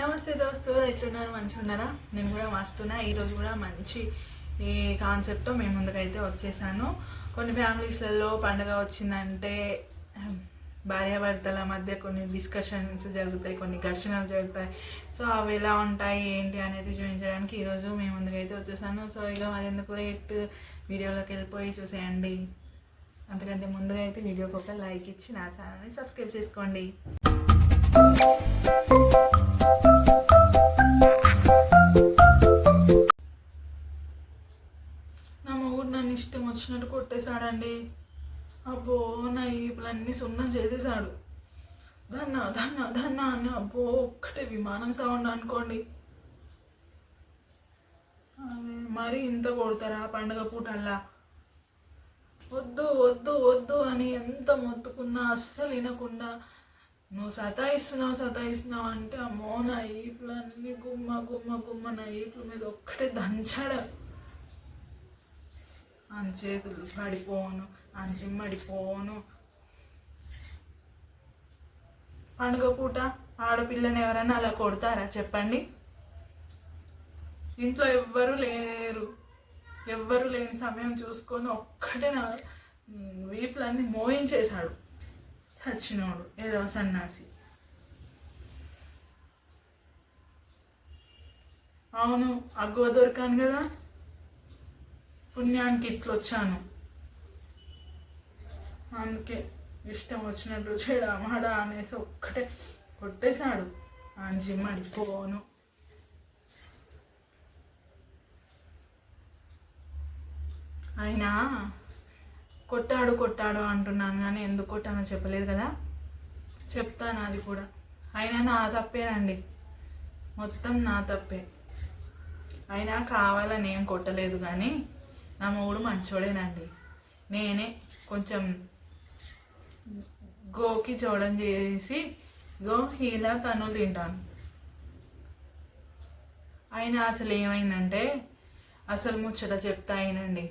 నమస్తే దోస్తు ఎట్లున్నారు? మంచిగా ఉన్నారా నేను కూడా మస్తున్నా. ఈరోజు కూడా మంచి ఈ కాన్సెప్ట్తో మేము ముందుకైతే వచ్చేసాను. కొన్ని ఫ్యామిలీస్లలో పండుగ వచ్చిందంటే భార్యాభర్తల మధ్య కొన్ని డిస్కషన్స్ జరుగుతాయి కొన్ని ఘర్షణలు జరుగుతాయి. సో అవి ఎలా ఉంటాయి ఏంటి అనేది చూపించడానికి ఈరోజు మేము ముందుకైతే వచ్చేసాను. సో ఇక మరి ఎందుకు లేట్ వీడియోలోకి వెళ్ళిపోయి చూసేయండి. అంతకంటే ముందుగా అయితే వీడియోకి ఒక లైక్ ఇచ్చి నా ఛానల్ని సబ్స్క్రైబ్ చేసుకోండి. నా మొగుడు నన్ను ఇష్టం వచ్చినట్టు కొట్టేశాడండి. అబ్బో నా ఈపులన్నీ సున్నం చేసేసాడు ధన్న ధన్న ధన్న అని అబ్బో ఒక్కటే విమానం సౌండ్ అనుకోండి. మరి ఇంత కొడతారా పండగ పూటల్లా? వద్దు వద్దు వద్దు అని ఎంత మొత్తుకున్నా అస్సలు వినకుండా నువ్వు సతాయిస్తున్నావు సతాయిస్తున్నావు అంటే అమ్మో నా ఈపులన్నీ గుమ్మ గుమ్మ గుమ్మ నా ఈపుల మీద ఒక్కటే దంచాడు అని చేతులు పడిపోను అని చిమ్మడిపోను పండుగ పూట ఆడపిల్లని ఎవరైనా అలా కొడతారా? చెప్పండి. ఇంట్లో ఎవ్వరు లేరు. ఎవ్వరు లేని సమయం చూసుకొని ఒక్కటే నా వీపులన్నీ మోయించేశాడు. చచ్చినోడు ఏదో సన్నాసి. అవును అగ్గువ దొరికాను కదా? పుణ్యానికి ఇట్లా వచ్చాను అందుకే ఇష్టం వచ్చినట్టు చెడా మాడ అనేసి ఒక్కటే కొట్టేశాడు. అంజి పోను అయినా కొట్టాడు కొట్టాడు అంటున్నాను కానీ ఎందుకు కొట్టానో చెప్పలేదు కదా. చెప్తాను అది కూడా. అయినా నా తప్పేనండి. మొత్తం నా తప్పే. అయినా కావాలని ఏం కొట్టలేదు కానీ నా మూడు మంచోడేనండి. నేనే కొంచెం గోకి చూడం చేసి గో హీలా తను తింటాను. అయినా అసలు ఏమైందంటే అసలు ముచ్చట చెప్తా అయినండి.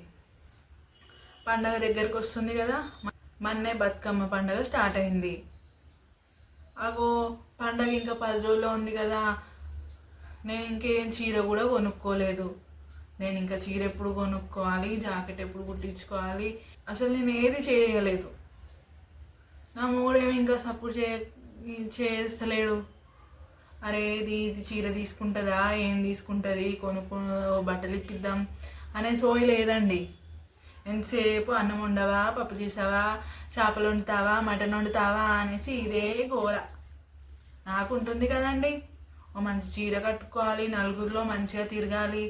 పండగ దగ్గరకు వస్తుంది కదా. మొన్నే బతుకమ్మ పండగ స్టార్ట్ అయింది. అగో పండగ ఇంకా పది రోజుల్లో ఉంది కదా. నేను ఇంకేం చీర కూడా కొనుక్కోలేదు. నేను ఇంకా చీర ఎప్పుడు కొనుక్కోవాలి జాకెట్ ఎప్పుడు కుట్టించుకోవాలి? అసలు నేను ఏది చేయలేదు. నా మూడేమి ఇంకా సపోర్ట్ చే చేస్తలేడు. అరే ఇది ఇది చీర తీసుకుంటుందా? ఏం తీసుకుంటుంది? కొనుక్కో బట్టలు ఇప్పిద్దాం అనే సోయి లేదండి. ఎంతసేపు అన్నం వండవా పప్పు చేసావా చేపలు వండుతావా మటన్ వండుతావా అనేసి ఇదే గోల. నాకు ఉంటుంది కదండి. ఓ మంచి చీర కట్టుకోవాలి నలుగురిలో మంచిగా తిరగాలి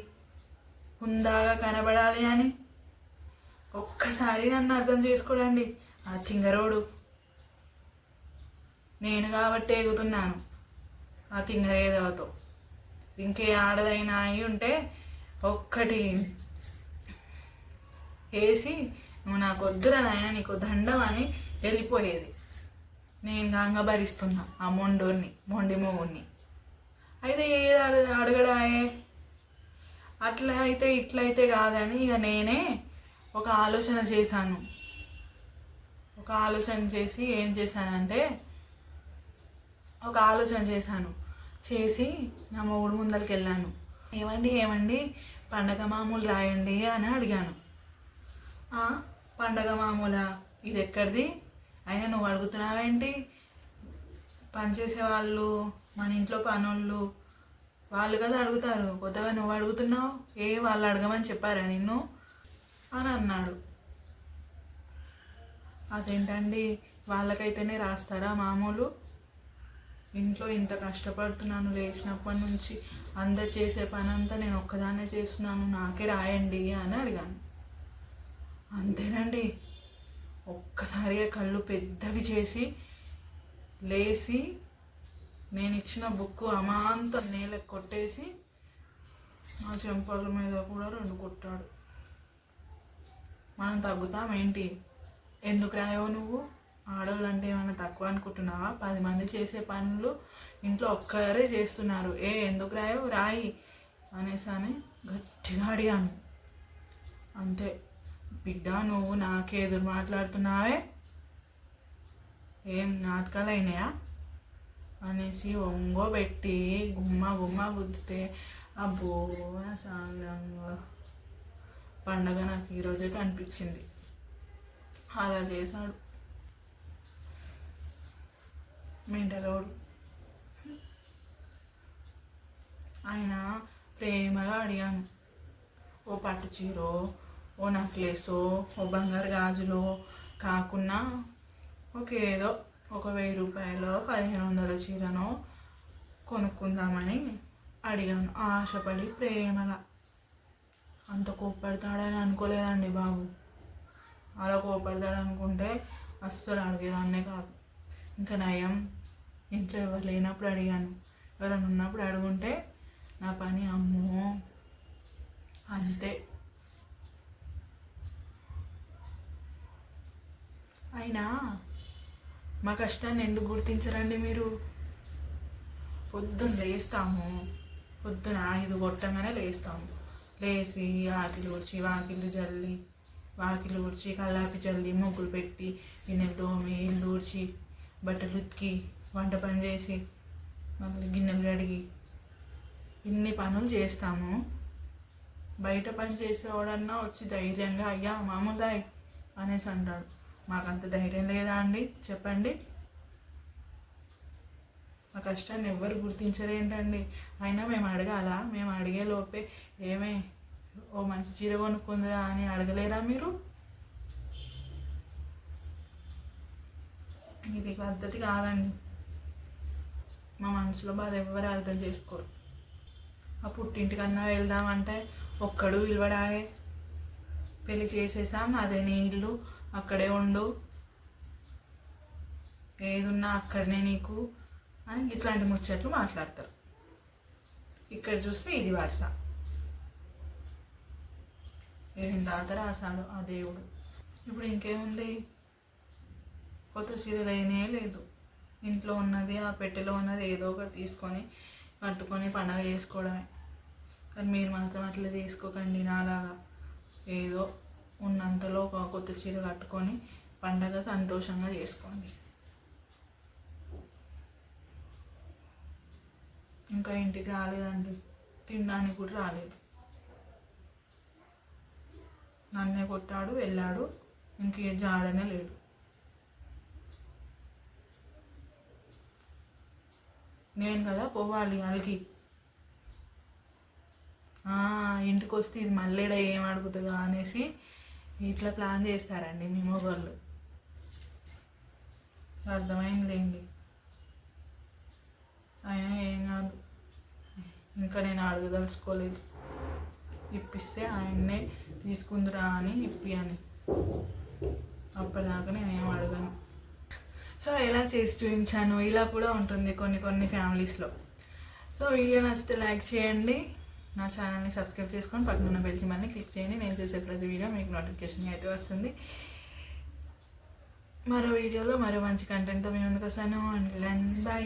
హుందాగా కనబడాలి అని. ఒక్కసారి నన్ను అర్థం చేసుకోడండి ఆ తింగరోడు. నేను కాబట్టి ఎగుతున్నాను ఆ తింగరేదవతో ఇంకే ఆడదైనా అయి ఉంటే ఒక్కటి వేసి నువ్వు నాకు వద్దురా నాయన నీకు దండం అని వెళ్ళిపోయేది. నేను గంగ భరిస్తున్నా ఆ మొండోని మొండి మొగుడిని అయితే ఏది అడ అడగడాయే? అట్లా అయితే ఇట్లయితే కాదని ఇక నేనే ఒక ఆలోచన చేశాను. ఒక ఆలోచన చేసి ఏం చేశానంటే ఒక ఆలోచన చేశాను. చేసి నా మొగుడు ముందరికి వెళ్ళాను ఏమండి ఏమండి? పండగ మామూలు రాయండి అని అడిగాను. పండగ మామూలా ఇది ఎక్కడిది అయినా నువ్వు అడుగుతున్నావేంటి? పనిచేసే వాళ్ళు మన ఇంట్లో పనోళ్ళు వాళ్ళు కదా అడుగుతారు. కొత్తగా నువ్వు అడుగుతున్నావు ఏ వాళ్ళు అడగమని చెప్పారా నిన్ను? అని అన్నాడు. అదేంటండి? వాళ్ళకైతేనే రాస్తారా మామూలు? ఇంట్లో ఇంత కష్టపడుతున్నాను లేచినప్పటి నుంచి అందరు చేసే పని అంతా నేను ఒక్కదాన్నే చేస్తున్నాను నాకే రాయండి అని అడిగాను. అంతేనండి. ఒక్కసారిగా కళ్ళు పెద్దవి చేసి లేచి నేను ఇచ్చిన బుక్ అమాంతం నేలకు కొట్టేసి మా చెంపల మీద కూడా రెండు కొట్టాడు. మనం తగ్గుతాం ఏంటి? ఎందుకు రాయో నువ్వు? ఆడవాళ్ళు అంటే ఏమైనా తక్కువ అనుకుంటున్నావా? పది మంది చేసే పనులు ఇంట్లో ఒక్కరే చేస్తున్నారు. ఏ ఎందుకు రాయో రాయి అనేసి అని గట్టిగా అడిగాను. అంతే. బిడ్డ నువ్వు నాకే ఎదురు మాట్లాడుతున్నావే? ఏం నాటకాలు అయినాయా అనేసి ఒంగో పెట్టి గుమ్మ గుమ్మ గుద్దితే అబ్బో నా సాంగంగా పండగ నాకు ఈరోజే కనిపించింది. అలా చేశాడు. మెంటలోడు ఆయన ప్రేమగా అడిగాను ఓ పట్టు చీరో ఓ నెక్లెసో ఓ బంగారు గాజులో కాకుండా ఒక ఏదో ఒక వెయ్యి రూపాయలు పదిహేను వందల చీరనో కొనుక్కుందామని అడిగాను. ఆశపడి ప్రేమగా. అంత కోప్పడతాడని అనుకోలేదండి బాబు. అలా కోపడతాడు అనుకుంటే అస్సలు అడిగేదాన్నే కాదు. ఇంకా నయం ఇంట్లో ఎవరు లేనప్పుడు అడిగాను. ఎవరైనా ఉన్నప్పుడు అడుగుంటే నా పని అమ్మో అంతే. అయినా మా కష్టాన్ని ఎందుకు గుర్తించరండి మీరు? పొద్దున్న లేస్తాము. పొద్దున ఐదు కొట్టగానే లేస్తాము. లేచి ఆకిలి ఊడ్చి వాకిళ్ళు జల్లి వాకిలు ఊడ్చి కల్లాపి చల్లి ముగ్గులు పెట్టి గిన్నెలు తోమి ఇల్లు ఊడ్చి బట్టలు ఉతికి వంట పని చేసి మళ్ళీ గిన్నెలు కడిగి ఇన్ని పనులు చేస్తాము. బయట పని చేసేవాడన్నా వచ్చి ధైర్యంగా అయ్యా మామూలు అనేసి అంటాడు. మాకంత ధైర్యం లేదా అండి? చెప్పండి. మా కష్టాన్ని ఎవ్వరు గుర్తించరేంటండి అయినా మేము అడగాలా? మేము అడిగే లోపే ఏమే? ఓ మంచి చీర కొనుక్కుందా అని అడగలేరా మీరు? ఇది పద్ధతి కాదండి. మా మనసులో బాధ ఎవ్వరు అర్థం చేసుకోరు. ఆ పుట్టింటికన్నా వెళ్దామంటే ఒక్కడు విలువడాయే. పెళ్ళి చేసేసాం అదే నీ ఇల్లు. అక్కడే ఉండు. ఏదున్నా అక్కడనే నీకు అని ఇట్లాంటి ముచ్చట్లు మాట్లాడతారు. ఇక్కడ చూస్తే ఇది వరుస. ఏం దాత రాశాడు? ఆ దేవుడు. ఇప్పుడు ఇంకేముంది? కొత్త చీరలు లేదు. ఇంట్లో ఉన్నది ఆ పెట్టెలో ఉన్నది ఏదో ఒకటి తీసుకొని కట్టుకొని పండగ చేసుకోవడమే. కానీ మీరు మాత్రం అట్లా చేసుకోకండి నాలాగా. ఏదో ఉన్నంతలో ఒక కొత్త చీర కట్టుకొని పండగ సంతోషంగా చేసుకోండి. ఇంకా ఇంటికి రాలేదండి. తినడానికి కూడా రాలేదు. నన్నే కొట్టాడు వెళ్ళాడు ఇంక జాడనే లేడు. నేను కదా పోవాలి వాళ్ళకి. ఇంటికి వస్తే ఇది మళ్ళీ ఏం అడుగుతుందా అనేసి ఇట్లా ప్లాన్ చేస్తారండి మీ మొగోళ్ళు. అర్థమైందిలేండి. అయినా ఏం కాదు. ఇంకా నేను అడగదలుచుకోలేదు. ఇప్పిస్తే ఆయన్నే తీసుకుందిరా అని ఇప్పి అని అప్పటిదాకా నేను ఏం అడగను. సో ఎలా చేసి చూపించాను. ఇలా కూడా ఉంటుంది కొన్ని కొన్ని ఫ్యామిలీస్లో. సో వీడియో నచ్చితే లైక్ చేయండి. నా ఛానల్ని సబ్స్క్రైబ్ చేసుకొని పక్కన బెల్ సింబల్ని క్లిక్ చేయండి. నేను చేసే ప్రతి వీడియో మీకు నోటిఫికేషన్ అయితే వస్తుంది. మరో వీడియోలో మరో మంచి కంటెంట్తో మేము ముందుకు వస్తాను. And by